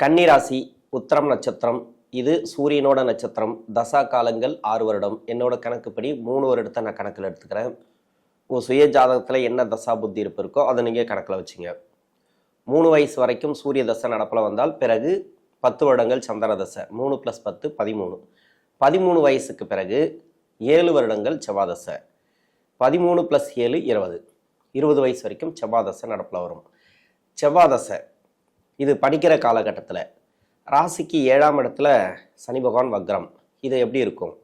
கன்னிராசி உத்திரம் நட்சத்திரம். இது சூரியனோட நட்சத்திரம். தசா காலங்கள் ஆறு வருடம். என்னோட கணக்குப்படி மூணு வருடத்தை நான் கணக்கில் எடுத்துக்கிறேன். உங்கள் சுய ஜாதகத்தில் என்ன தசா புத்தி இருப்பு இருக்கோ அதை நீங்கள் கணக்கில் வச்சுங்க. மூணு வயசு வரைக்கும் சூரிய தசை நடப்பில் வந்தால் பிறகு பத்து வருடங்கள் சந்திர தசை. மூணு ப்ளஸ் பத்து பதிமூணு. பதிமூணு வயசுக்கு பிறகு ஏழு வருடங்கள் செவ்வாதசை பதிமூணு ப்ளஸ் ஏழு இருபது. இருபது வயசு வரைக்கும் செவ்வாதசை நடப்பில் வரும். செவ்வாதசை இது படிக்கிற காலகட்டத்தில். ராசிக்கு ஏழாம் இடத்துல சனி பகவான் வக்ரம். இது எப்படி இருக்கும்?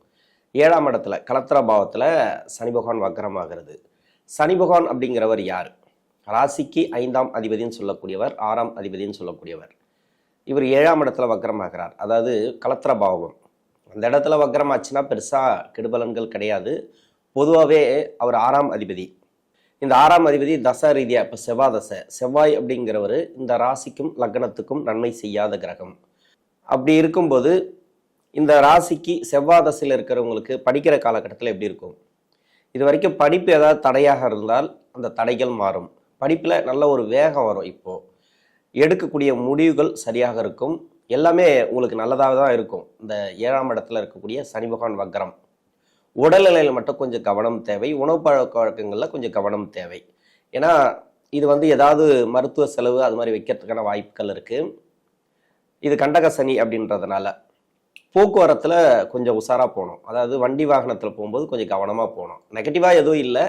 ஏழாம் இடத்துல கலத்திர பாவத்தில் சனி பகவான் வக்ரம் ஆகிறது சனி பகவான் அப்படிங்கிறவர் யார்? ராசிக்கு ஐந்தாம் அதிபதின்னு சொல்லக்கூடியவர் ஆறாம் அதிபதின்னு சொல்லக்கூடியவர். இவர் ஏழாம் இடத்துல வக்ரமாகிறார். அதாவது கலத்திர பாவம். அந்த இடத்துல வக்ரமாச்சுன்னா பெருசாக கெடுபலன்கள் கிடையாது. பொதுவாகவே அவர் ஆறாம் அதிபதி. இந்த ஆறாம் அதிபதி தசா ரீதியா இப்போ செவ்வாய் தசை. செவ்வாய் அப்படிங்கிறவர் இந்த ராசிக்கும் லக்னத்துக்கும் நன்மை செய்யாத கிரகம். அப்படி இருக்கும்போது இந்த ராசிக்கு செவ்வாய் தசையில் இருக்கிறவங்களுக்கு படிக்கிற காலகட்டத்தில் எப்படி இருக்கும்? இது வரைக்கும் படிப்பு ஏதாவது தடையாக இருந்தால் அந்த தடைகள் மாறும். படிப்பில் நல்ல ஒரு வேகம் வரும் இப்போது எடுக்கக்கூடிய முடிவுகள் சரியாக இருக்கும். எல்லாமே உங்களுக்கு நல்லதாக தான் இருக்கும். இந்த ஏழாம் இடத்துல இருக்கக்கூடிய சனி பகவான் வக்ரம். உடல்நிலையில் மட்டும் கொஞ்சம் கவனம் தேவை. உணவு பழக்க வழக்கங்களில் கொஞ்சம் கவனம் தேவை. ஏன்னா இது வந்து ஏதாவது மருத்துவ செலவு அது மாதிரி வைக்கிறதுக்கான வாய்ப்புகள் இருக்குது இது கண்டக சனி அப்படின்றதுனால போக்குவரத்தில் கொஞ்சம் உஷாராக போகணும். அதாவது வண்டி வாகனத்தில் போகும்போது கொஞ்சம் கவனமாக போகணும். நெகட்டிவாக எதுவும் இல்லை.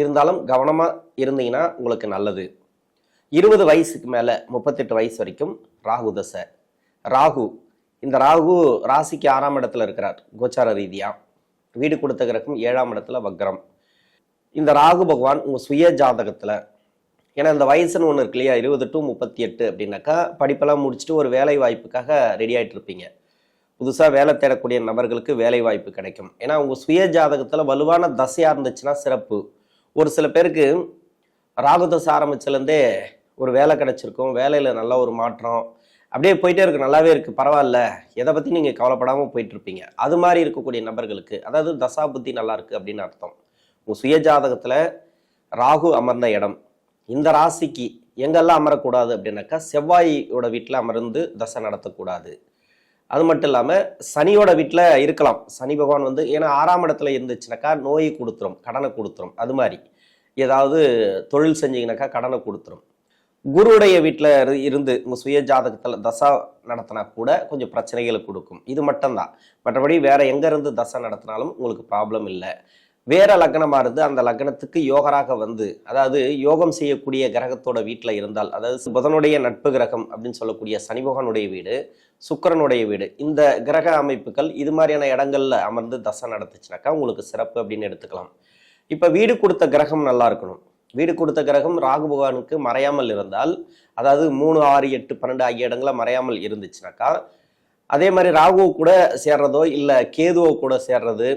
இருந்தாலும் கவனமாக இருந்தீங்கன்னா உங்களுக்கு நல்லது. இருபது வயசுக்கு மேலே முப்பத்தெட்டு வயசு வரைக்கும் ராகு தசை. ராகு. இந்த ராகு ராசிக்கு ஆறாம் இடத்துல இருக்கிறார். கோச்சார ரீதியாக வீடு கொடுத்த கிரகம் ஏழாம் இடத்துல வக்ரம். இந்த ராகு பகவான் உங்கள் சுய ஜாதகத்தில் ஏன்னா இந்த வயசுன்னு ஒன்று இருக்கு இல்லையா இருபது டு முப்பத்தி எட்டு அப்படின்னாக்கா படிப்பெல்லாம் முடிச்சுட்டு ஒரு வேலை வாய்ப்புக்காக ரெடி ஆகிட்டு இருப்பீங்க. புதுசாக வேலை தேடக்கூடிய நபர்களுக்கு வேலை வாய்ப்பு கிடைக்கும். ஏன்னா உங்கள் சுய ஜாதகத்தில் வலுவான தசையாக இருந்துச்சுன்னா சிறப்பு. ஒரு சில பேருக்கு ராகு தசை ஆரம்பிச்சிலேருந்தே ஒரு வேலை கிடைச்சிருக்கும் வேலையில் நல்ல ஒரு மாற்றம் அப்படியே போயிட்டே இருக்கு நல்லாவே இருக்கு. பரவாயில்ல. எதை பற்றி நீங்கள் கவலைப்படாமல் போயிட்டு இருப்பீங்க அது மாதிரி இருக்கக்கூடிய நபர்களுக்கு அதாவது தசா புத்தி நல்லா இருக்கு அப்படின்னு அர்த்தம். உங்கள் சுயஜாதகத்தில் ராகு அமர்ந்த இடம். இந்த ராசிக்கு எங்கெல்லாம் அமரக்கூடாது அப்படின்னாக்கா செவ்வாயோட வீட்டில் அமர்ந்து தசை நடத்தக்கூடாது. அது மட்டும் இல்லாமல் சனியோட வீட்டில் இருக்கலாம். சனி பகவான் வந்து ஏன்னா ஆறாம் இடத்துல இருந்துச்சுனாக்கா நோயை கொடுத்துரும் கடனை கொடுத்துரும். அது மாதிரி. ஏதாவது தொழில் செஞ்சீங்கனாக்கா கடனை கொடுத்துரும். குருடைய வீட்டில் இருந்து உங்கள் சுய ஜாதகத்தில் தசா நடத்தினா கூட கொஞ்சம் பிரச்சனைகளை கொடுக்கும். இது மட்டும்தான். மற்றபடி வேற எங்கேருந்து தசை நடத்தினாலும் உங்களுக்கு ப்ராப்ளம் இல்லை. வேற லக்னமாக இருந்து அந்த லக்னத்துக்கு யோகராக வந்து அதாவது யோகம் செய்யக்கூடிய கிரகத்தோட வீட்டில் இருந்தால் அதாவது புதனுடைய நட்பு கிரகம் அப்படின்னு சொல்லக்கூடிய சனி பகவானுடைய வீடு சுக்கிரனுடைய வீடு இந்த கிரக அமைப்புகள் இது மாதிரியான இடங்கள்ல அமர்ந்து தசை நடத்துச்சுனாக்கா உங்களுக்கு சிறப்பு அப்படின்னு எடுத்துக்கலாம். இப்போ வீடு கொடுத்த கிரகம் நல்லா இருக்கணும். வீடு கொடுத்த கிரகம் ராகு பகவானுக்கு மறையாமல் இருந்தால் அதாவது மூணு ஆறு எட்டு பன்னெண்டு ஆகிய இடங்களை மறையாமல் இருந்துச்சுனாக்கா அதே மாதிரி ராகு கூட சேர்றதோ இல்லை கேதுவோ கூட சேர்றது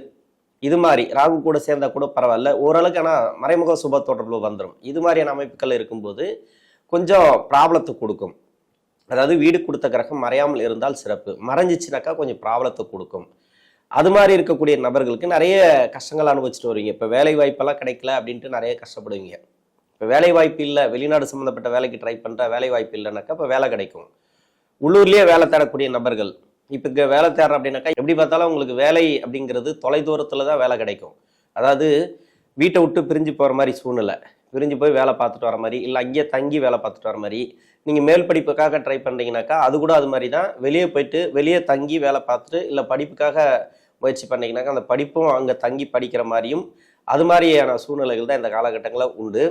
இது மாதிரி ராகு கூட சேர்ந்தா கூட பரவாயில்ல. ஓரளவுக்கு ஆனால் மறைமுக சுப தொடர்பு வந்துடும் இது மாதிரியான அமைப்புகள் இருக்கும்போது கொஞ்சம் ப்ராப்ளத்தை கொடுக்கும். அதாவது வீடு கொடுத்த கிரகம் மறையாமல் இருந்தால் சிறப்பு. மறைஞ்சிச்சுனாக்கா கொஞ்சம் ப்ராப்ளத்தை கொடுக்கும். அது மாதிரி இருக்கக்கூடிய நபர்களுக்கு நிறைய கஷ்டங்கள் அனுபவிச்சுட்டு வருவீங்க. இப்போ வேலை வாய்ப்பெல்லாம் கிடைக்கல அப்படின்ட்டு நிறைய கஷ்டப்படுவீங்க. இப்போ வேலை வாய்ப்பு இல்லை வெளிநாடு சம்மந்தப்பட்ட வேலைக்கு ட்ரை பண்ணுற வேலை வாய்ப்பு இல்லைனாக்கா இப்போ வேலை கிடைக்கும். உள்ளூர்லேயே வேலை தேடக்கூடிய நபர்கள். இப்போ இங்கே வேலை தேடுறோம் அப்படின்னாக்கா எப்படி பார்த்தாலும் உங்களுக்கு வேலை அப்படிங்கிறது தொலைதூரத்தில் தான் வேலை கிடைக்கும். அதாவது வீட்டை விட்டு பிரிஞ்சு போகிற மாதிரி சூழ்நிலை. பிரிஞ்சு போய் வேலை பார்த்துட்டு வர மாதிரி இல்லை அங்கேயே தங்கி வேலை பார்த்துட்டு வர மாதிரி நீங்கள் மேல் படிப்புக்காக ட்ரை பண்ணுறீங்கனாக்கா அது கூட அது மாதிரி தான். வெளியே போயிட்டு வெளியே தங்கி வேலை பார்த்துட்டு இல்லை படிப்புக்காக முயற்சி பண்ணிங்கனாக்கா அந்த படிப்பும் அங்கே தங்கி படிக்கிற மாதிரியும் அது மாதிரியான சூழ்நிலைகள் தான் இந்த காலகட்டங்களில் உண்டு.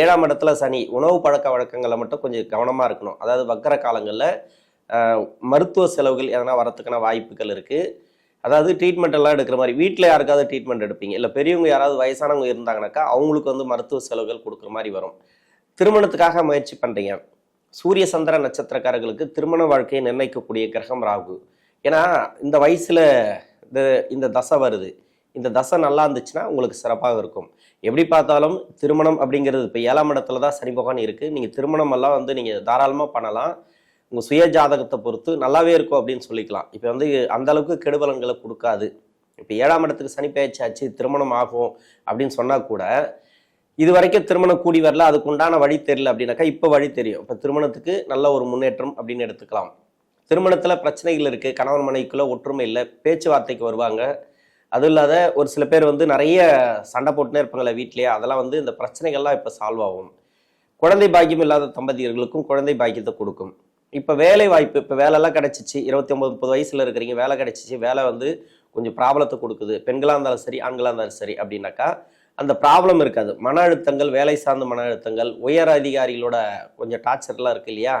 ஏழாம் இடத்துல சனி உணவு பழக்க வழக்கங்களை மட்டும் கொஞ்சம் கவனமாக இருக்கணும். அதாவது வக்கர காலங்களில் மருத்துவ செலவுகள் எதனா வரத்துக்கான வாய்ப்புகள் இருக்குது அதாவது ட்ரீட்மெண்ட் எல்லாம் எடுக்கிற மாதிரி வீட்டில் யாருக்காவது ட்ரீட்மெண்ட் எடுப்பீங்க. இல்லை பெரியவங்க யாராவது வயசானவங்க இருந்தாங்கனாக்கா அவங்களுக்கு வந்து மருத்துவ செலவுகள் கொடுக்குற மாதிரி வரும். திருமணத்துக்காக முயற்சி பண்ணுறீங்க சூரிய சந்திர நட்சத்திரக்காரர்களுக்கு திருமண வாழ்க்கையை நிர்ணயிக்கக்கூடிய கிரகம் ராகு. ஏன்னா இந்த வயசில் இந்த இந்த தசை வருது. இந்த தசை நல்லா இருந்துச்சுன்னா உங்களுக்கு சிறப்பாக இருக்கும். எப்படி பார்த்தாலும் திருமணம் அப்படிங்கிறது இப்போ ஏழாம் இடத்துல தான் சனி பகவான் இருக்குது நீங்கள் திருமணம் எல்லாம் வந்து நீங்கள் தாராளமாக பண்ணலாம். உங்கள் சுய ஜாதகத்தை பொறுத்து நல்லாவே இருக்கும் அப்படின்னு சொல்லிக்கலாம். இப்போ வந்து அந்த அளவுக்கு கெடுபலன்களை கொடுக்காது. இப்போ ஏழாம் இடத்துக்கு சனி பயிற்சி ஆச்சு திருமணம் ஆகும் அப்படின்னு சொன்னால் கூட இது வரைக்கும் திருமணம் கூடி வரல. அதுக்கு உண்டான வழி தெரியல அப்படின்னாக்கா இப்போ வழி தெரியும். இப்போ திருமணத்துக்கு நல்ல ஒரு முன்னேற்றம் அப்படின்னு எடுத்துக்கலாம். திருமணத்தில் பிரச்சனைகள் இருக்குது கணவன் மனைவிக்குள்ள ஒற்றுமை இல்லை பேச்சுவார்த்தைக்கு வருவாங்க. அதுவும் இல்லாத ஒரு சில பேர் வந்து நிறைய சண்டை போட்டுனே இருப்பாங்களே வீட்லேயே அதெல்லாம் வந்து இந்த பிரச்சனைகள்லாம் இப்போ சால்வ் ஆகும். குழந்தை பாக்கியம் இல்லாத தம்பதியர்களுக்கும் குழந்தை பாக்கியத்தை கொடுக்கும். இப்போ வேலை வாய்ப்பு இப்போ வேலைலாம் கிடச்சிச்சு இருபத்தி ஒம்பது முப்பது வயசில் இருக்கிறீங்க வேலை கிடச்சிச்சு வேலை வந்து கொஞ்சம் ப்ராப்ளத்தை கொடுக்குது. பெண்களாக இருந்தாலும் சரி ஆண்களாக இருந்தாலும் சரி அப்படின்னாக்கா அந்த ப்ராப்ளம் இருக்காது. மன அழுத்தங்கள் வேலை சார்ந்த மன அழுத்தங்கள் உயர் அதிகாரிகளோட கொஞ்சம் டார்ச்சர்லாம் இருக்கு இல்லையா?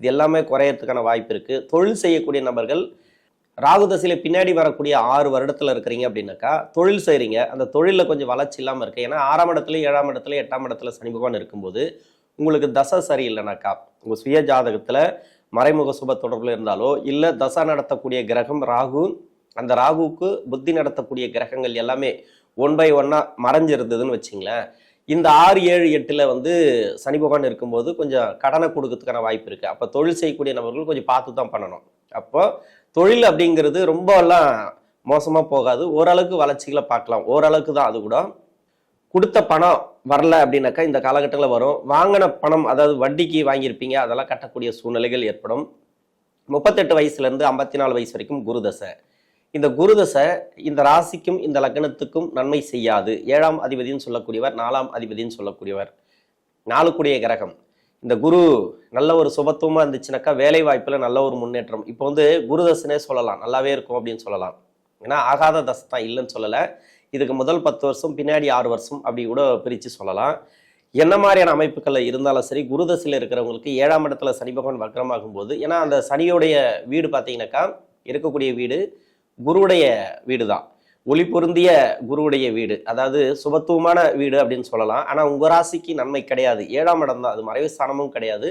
இது எல்லாமே குறையறதுக்கான வாய்ப்பு இருக்குது தொழில் செய்யக்கூடிய நபர்கள் ராகு தசையில் பின்னாடி வரக்கூடிய ஆறு வருடத்தில் இருக்கிறீங்க அப்படின்னாக்கா தொழில் செய்கிறீங்க அந்த தொழிலில் கொஞ்சம் வளர்ச்சி இல்லாமல் இருக்குது ஏன்னா ஆறாம் இடத்துல ஏழாம் இடத்துல எட்டாம் இடத்துல சனி பகவான் இருக்கும்போது உங்களுக்கு தசை சரியில்லைனாக்கா உங்கள் சுய ஜாதகத்தில் மறைமுக சுப தொடர்பில் இருந்தாலோ இல்லை தசா நடத்தக்கூடிய கிரகம் ராகு அந்த ராகுவுக்கு புத்தி நடத்தக்கூடிய கிரகங்கள் எல்லாமே ஒன் பை ஒன்னாக மறைஞ்சிருந்ததுன்னு வச்சிங்களேன் இந்த ஆறு ஏழு எட்டில் வந்து சனி பகவான் இருக்கும்போது கொஞ்சம் கடனை கொடுக்கறதுக்கான வாய்ப்பு இருக்குது அப்போ தொழில் செய்யக்கூடிய நபர்கள் கொஞ்சம் பார்த்து தான் பண்ணணும். அப்போ தொழில் அப்படிங்கிறது ரொம்ப எல்லாம் போகாது. ஓரளவுக்கு வளர்ச்சிகளை பார்க்கலாம். ஓரளவுக்கு தான் அது கூட. கொடுத்த பணம் வரல அப்படின்னாக்கா இந்த காலகட்டத்தில் வரும். வாங்கின பணம் அதாவது வட்டிக்கு வாங்கியிருப்பீங்க. அதெல்லாம் கட்டக்கூடிய சூழ்நிலைகள் ஏற்படும். முப்பத்தெட்டு வயசுலேருந்து ஐம்பத்தி நாலு வயசு வரைக்கும் குருதசை இந்த குருதசை இந்த ராசிக்கும் இந்த லக்னத்துக்கும் நன்மை செய்யாது. ஏழாம் அதிபதின்னு சொல்லக்கூடியவர் நாலாம் அதிபதின்னு சொல்லக்கூடியவர். நாளுக்குடைய கிரகம். இந்த குரு நல்ல ஒரு சுபத்துவமாக இருந்துச்சுனாக்கா வேலை வாய்ப்பில் நல்ல ஒரு முன்னேற்றம். இப்போ வந்து குருதசனே சொல்லலாம். நல்லாவே இருக்கும் அப்படின்னு சொல்லலாம். ஏன்னா ஆகாத தசை தான் இல்லைன்னு சொல்லலை. இதுக்கு முதல் பத்து வருஷம் பின்னாடி ஆறு வருஷம் அப்படி கூட பிரித்து சொல்லலாம். என்ன மாதிரியான அமைப்புகளில் இருந்தாலும் சரி குருதசையில் இருக்கிறவங்களுக்கு ஏழாம் இடத்துல சனி பகவான் வக்கரமாகும் போது ஏன்னா அந்த சனியோடைய வீடு பார்த்தீங்கன்னாக்கா இருக்கக்கூடிய வீடு. குருவுடைய வீடு தான் ஒளி பொருந்திய குருவுடைய வீடு. அதாவது சுபத்துவமான வீடு அப்படின்னு சொல்லலாம். ஆனால் உங்கள் ராசிக்கு நன்மை கிடையாது. ஏழாம் இடம் தான். அது மறைவு ஸ்தானமும் கிடையாது.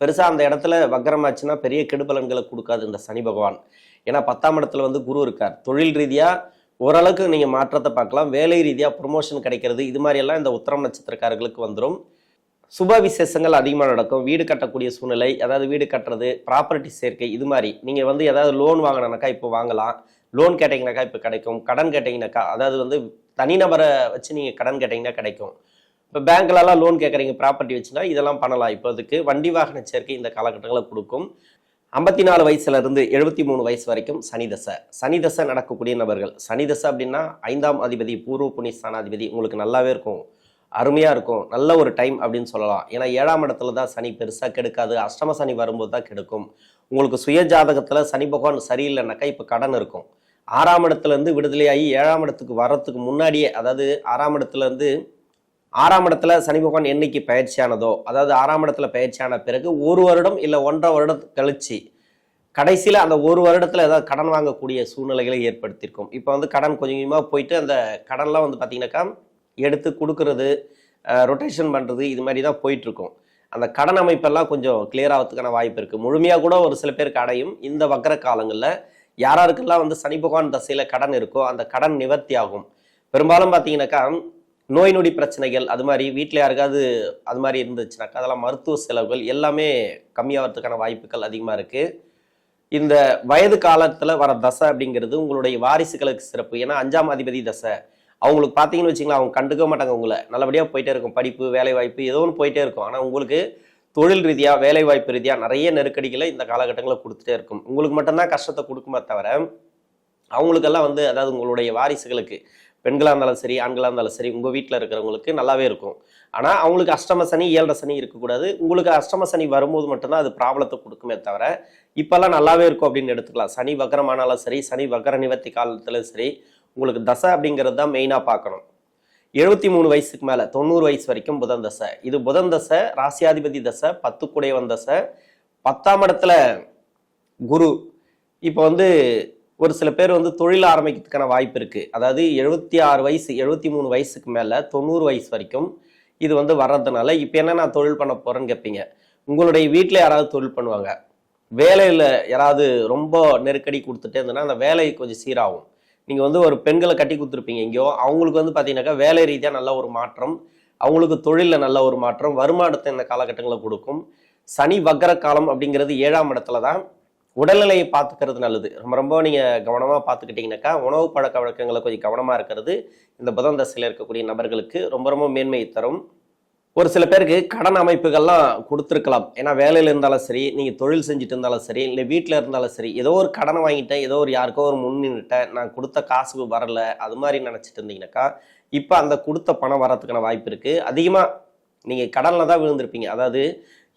பெருசாக அந்த இடத்துல வக்கரமாச்சுன்னா பெரிய கெடுபலன்களை கொடுக்காது இந்த சனி பகவான். ஏன்னா பத்தாம் இடத்துல வந்து குரு இருக்கார். தொழில் ரீதியாக ஓரளவுக்கு நீங்கள் மாற்றத்தை பார்க்கலாம். வேலை ரீதியாக ப்ரொமோஷன் கிடைக்கிறது. இது மாதிரியெல்லாம் இந்த உத்தரம் நட்சத்திரக்காரர்களுக்கு வந்துடும் சுப விசேஷங்கள் அதிகமாக நடக்கும். வீடு கட்டக்கூடிய சூழ்நிலை அதாவது வீடு கட்டுறது ப்ராப்பர்ட்டி சேர்க்கை இது மாதிரி. நீங்கள் வந்து ஏதாவது லோன் வாங்கினாக்கா இப்போ வாங்கலாம். லோன் கேட்டிங்கனாக்கா இப்போ கிடைக்கும். கடன் கேட்டிங்கனாக்கா அதாவது வந்து தனிநபரை வச்சு நீங்கள் கடன் கேட்டிங்கன்னா கிடைக்கும். இப்போ பேங்க்லலாம் லோன் கேட்குறீங்க ப்ராப்பர்ட்டி வச்சுன்னா இதெல்லாம் பண்ணலாம். இப்போதுக்கு வண்டி வாகன சேர்க்கை இந்த காலகட்டங்களை கொடுக்கும். ஐம்பத்தி நாலு வயசுலேருந்து எழுபத்தி மூணு வயசு வரைக்கும் சனிதசை சனிதசை நடக்கக்கூடிய நபர்கள். சனிதசை அப்படின்னா ஐந்தாம் அதிபதி பூர்வ புனிஸ்தானாதிபதி உங்களுக்கு நல்லாவே இருக்கும். அருமையாக இருக்கும். நல்ல ஒரு டைம் அப்படின்னு சொல்லலாம். ஏன்னா ஏழாம் இடத்துல தான் சனி பெருசாக கெடுக்காது. அஷ்டம சனி வரும்போது தான் கெடுக்கும். உங்களுக்கு சுய ஜாதகத்தில் சனி பகவான் சரியில்லைனாக்கா இப்போ கடன் இருக்கும். ஆறாம் இடத்துலேருந்து விடுதலையாகி ஏழாம் இடத்துக்கு வர்றதுக்கு முன்னாடியே அதாவது ஆறாம் இடத்துலேருந்து ஆறாம் இடத்துல சனி பகவான் என்னைக்கு பயிற்சியானதோ அதாவது ஆறாம் இடத்துல பயிற்சியான பிறகு ஒரு வருடம் இல்லை ஒன்றரை வருடம் கழிச்சு கடைசியில் அந்த ஒரு வருடத்தில் ஏதாவது கடன் வாங்கக்கூடிய சூழ்நிலைகளை ஏற்படுத்தியிருக்கும். இப்போ வந்து கடன் கொஞ்சம் கொஞ்சமாக போயிட்டு அந்த கடன்லாம் வந்து பார்த்தீங்கன்னாக்கா எடுத்து கொடுக்கறது ரொட்டேஷன் பண்ணுறது இது மாதிரி தான் போயிட்டுருக்கும். அந்த கடன் அமைப்பெல்லாம் கொஞ்சம் கிளியர் ஆகிறதுக்கான வாய்ப்பு இருக்குது முழுமையாக கூட ஒரு சில பேருக்கு அடையும் இந்த வக்கர காலங்களில் யாராருக்கெல்லாம் வந்து சனி பகவான் தசையில் கடன் இருக்கோ அந்த கடன் நிவர்த்தி ஆகும். பெரும்பாலும் பார்த்தீங்கன்னாக்கா நோய் நொடி பிரச்சனைகள் அது மாதிரி வீட்டில் யாருக்காவது அது மாதிரி இருந்துச்சுனாக்கா அதெல்லாம் மருத்துவ செலவுகள் எல்லாமே கம்மியாகிறதுக்கான வாய்ப்புகள் அதிகமாக இருக்குது இந்த வயது காலத்தில் வர தசை அப்படிங்கிறது உங்களுடைய வாரிசுகளுக்கு சிறப்பு. ஏன்னா அஞ்சாம் அதிபதி தசை. அவங்களுக்கு பார்த்தீங்கன்னு வச்சிங்களா அவங்க கண்டுக்க மாட்டாங்க உங்களை. நல்லபடியாக போயிட்டே இருக்கும். படிப்பு வேலை வாய்ப்பு ஏதோ ஒன்று போயிட்டே இருக்கும். ஆனால் உங்களுக்கு தொழில் ரீதியாக வேலை வாய்ப்பு ரீதியாக நிறைய நெருக்கடிகளை இந்த காலகட்டங்களில் கொடுத்துட்டே இருக்கும். உங்களுக்கு மட்டும்தான் கஷ்டத்தை கொடுக்குமே தவிர அவங்களுக்கெல்லாம் வந்து அதாவது உங்களுடைய வாரிசுகளுக்கு பெண்களாக இருந்தாலும் சரி ஆண்களாக இருந்தாலும் சரி உங்கள் வீட்டில் இருக்கிறவங்களுக்கு நல்லாவே இருக்கும். ஆனால் அவங்களுக்கு அஷ்டம சனி ஏழரை சனி இருக்கக்கூடாது. உங்களுக்கு அஷ்டம சனி வரும்போது மட்டும்தான் அது ப்ராப்ளத்தை கொடுக்குமே தவிர இப்போல்லாம் நல்லாவே இருக்கும் அப்படின்னு எடுத்துக்கலாம். சனி வக்கரமானாலும் சரி சனி வக்கர நிவர்த்தி காலத்திலும் சரி உங்களுக்கு தசை அப்படிங்கிறது தான் மெயினாக பார்க்கணும். எழுபத்தி மூணு வயசுக்கு மேலே தொண்ணூறு வயசு வரைக்கும் புதன் தசை. இது புதன் தசை ராசியாதிபதி தசை பத்துக்குடையவன் தசை. பத்தாம் இடத்துல குரு. இப்போ வந்து ஒரு சில பேர் வந்து தொழில் ஆரம்பிக்கிறதுக்கான வாய்ப்பு இருக்குது அதாவது எழுபத்தி ஆறு வயசு எழுபத்தி மூணு வயசுக்கு மேலே தொண்ணூறு வயசு வரைக்கும் இது வந்து வர்றதுனால இப்போ என்ன நான் தொழில் பண்ண போகிறேன்னு கேட்பீங்க. உங்களுடைய வீட்டில் யாராவது தொழில் பண்ணுவாங்க. வேலையில் யாராவது ரொம்ப நெருக்கடி கொடுத்துட்டே இருந்ததுன்னா அந்த வேலை கொஞ்சம் சீராகும். நீங்கள் வந்து ஒரு பெண்களை கட்டி கொடுத்துருப்பீங்க எங்கேயோ. அவங்களுக்கு வந்து பார்த்தீங்கன்னாக்கா வேலை ரீதியாக நல்ல ஒரு மாற்றம் அவங்களுக்கு தொழிலில் நல்ல ஒரு மாற்றம் வருமானத்தை இந்த காலகட்டங்களை கொடுக்கும். சனி வக்கர காலம் அப்படிங்கிறது ஏழாம் இடத்துல தான். உடல்நிலையை பார்த்துக்கிறது நல்லது. ரொம்ப ரொம்ப நீங்கள் கவனமாக பார்த்துக்கிட்டிங்கனாக்கா உணவு பழக்க வழக்கங்களை கொஞ்சம் கவனமாக இருக்கிறது இந்த புதன் தசையில் இருக்கக்கூடிய நபர்களுக்கு ரொம்ப ரொம்ப மேன்மையை தரும். ஒரு சில பேருக்கு கடன் அமைப்புகள்லாம் கொடுத்துருக்கலாம். ஏன்னா வேலையில் இருந்தாலும் சரி நீங்கள் தொழில் செஞ்சுட்டு இருந்தாலும் சரி இல்லை வீட்டில் இருந்தாலும் சரி ஏதோ ஒரு கடனை வாங்கிட்டேன் ஏதோ ஒரு யாருக்கோ ஒரு முன்னின்னுட்டேன் நான் கொடுத்த காசுக்கு வரல அது மாதிரி நினச்சிட்டு இருந்தீங்கன்னாக்கா இப்போ அந்த கொடுத்த பணம் வரத்துக்கான வாய்ப்பு இருக்குது அதிகமாக நீங்கள் கடனில் தான் விழுந்திருப்பீங்க. அதாவது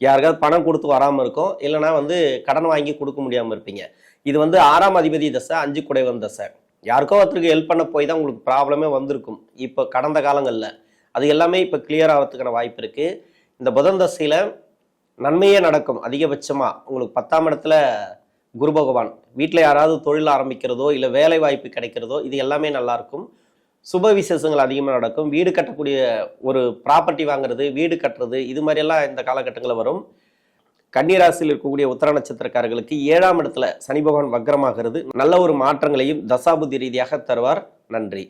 யாருக்காவது பணம் கொடுத்து வராமல் இருக்கும் இல்லைனா வந்து கடன் வாங்கி கொடுக்க முடியாமல் இருப்பீங்க. இது வந்து ஆறாம் அதிபதி தசை அஞ்சு குடைவன் தசை. யாருக்கோ ஒருத்தருக்கு ஹெல்ப் பண்ண போய் தான் உங்களுக்கு ப்ராப்ளமே வந்திருக்கும். இப்போ கடந்த காலங்களில் அது எல்லாமே இப்போ கிளியர் ஆகிறதுக்கான வாய்ப்பு இருக்குது இந்த புதன் தசையில் நன்மையே நடக்கும். அதிகபட்சமாக உங்களுக்கு பத்தாம் இடத்துல குரு பகவான். வீட்டில் யாராவது தொழில் ஆரம்பிக்கிறதோ இல்லை வேலை வாய்ப்பு கிடைக்கிறதோ இது எல்லாமே நல்லாயிருக்கும் சுப விசேஷங்கள் அதிகமாக நடக்கும். வீடு கட்டக்கூடிய ஒரு ப்ராப்பர்ட்டி வாங்குறது வீடு கட்டுறது இது மாதிரியெல்லாம் இந்த காலகட்டங்களில் வரும். கன்னிராசியில் இருக்கக்கூடிய உத்தர நட்சத்திரக்காரர்களுக்கு ஏழாம் இடத்துல சனி பகவான் வக்ரமாகிறது. நல்ல ஒரு மாற்றங்களையும் தசாபுதி ரீதியாக தருவார். நன்றி.